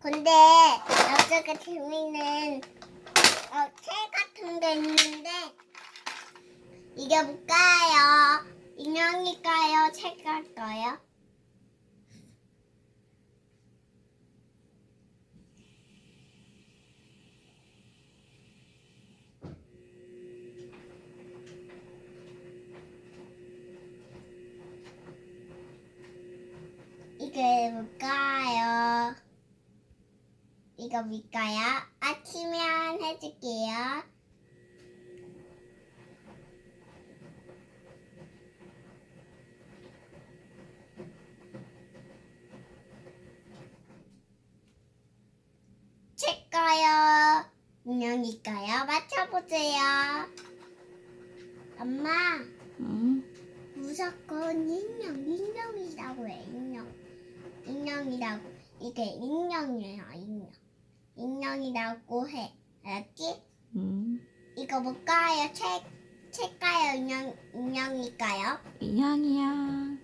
근데 여기가 재밌는 어, 책 같은 게 있는데 이게 뭘까요? 인형일까요? 책 같아요? 이게 뭘까요? 이거 뭘까요? 아치면 해줄게요. 제거요. 인형일까요? 맞춰보세요. 엄마, 응? 무조건 인형, 인형이라고 해, 인형. 인형이라고. 이게 인형이에요, 인형. 인형이라고 해. 알았지? 응. 이거 뭘까요? 책, 책가요? 인형, 인형일까요? 인형이야.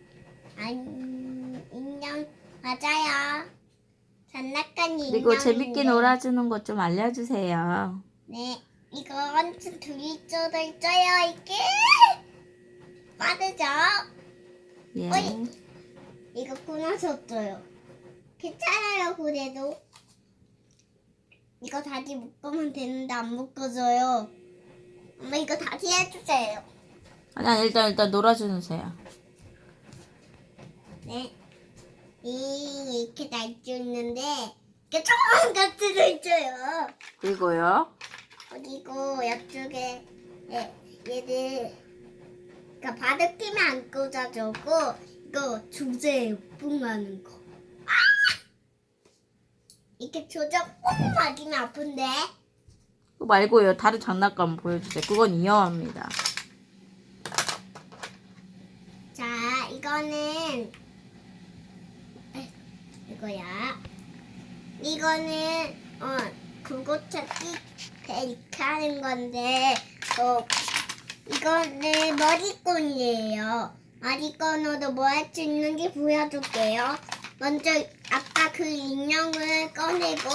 아니, 인형, 맞아요. 장난감 인형. 그리고 재밌게 놀아주는 것 좀 알려주세요. 네, 이거 완전 둘이 쪼져 있어요, 이게. 빠르죠? 예. 어이. 이거 끊어졌어요. 괜찮아요, 그래도. 이거 다시 묶으면 되는데 안 묶어져요. 엄마 이거 다시 해주세요. 아니, 아니, 일단, 일단 놀아주세요. 네. 이, 이렇게 날수 있는데, 이게 조금 같이 있어요. 그리고요. 그리고 옆쪽에, 예, 얘들, 그니까 바닥 끼면 안 꽂아주고, 이거 주제에 뿡하는 거. 아! 이렇게 조절 뿡 맞으면 아픈데? 그거 말고요. 다른 장난감 보여주세요. 그건 위험합니다. 자, 이거는 에, 이거야. 이거는 어 그거 찾기 이렇게 하는 건데 어 이거는 머리끈이에요. 머리끈으로 뭐 할 수 있는지 보여줄게요. 먼저 그 인형을 꺼내고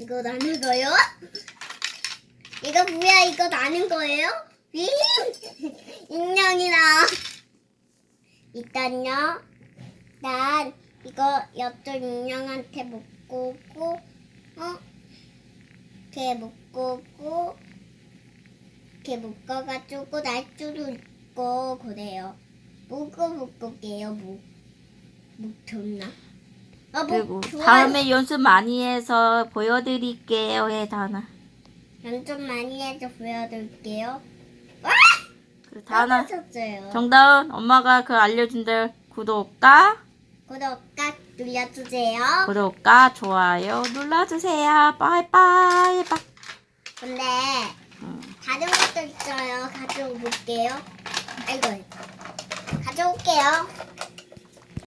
이거 나는 거요? 이거 뭐야? 이거 나는 거예요? 윙! 인형이다. 일단요. 난 이거 옆쪽 인형한테 묶고 오고, 어? 이렇게 묶고 오고, 이렇게 묶어가지고 날줄도 있고 그래요. 묶고 묶을게요. 목, 뭐 좋나? 아, 목 그리고 좋아. 다음에 연습 많이 해서 보여드릴게요 예, 해다나 연습 많이 해서 보여드릴게요. 아! 그래, 다나 떨어졌어요. 정다은 엄마가 그 알려준대 구독과 구독과 눌러주세요. 구독과 좋아요 눌러주세요 빠이빠이 빠 근데 음. 다른 것도 있어요. 가져올게요. 아이고 가져올게요.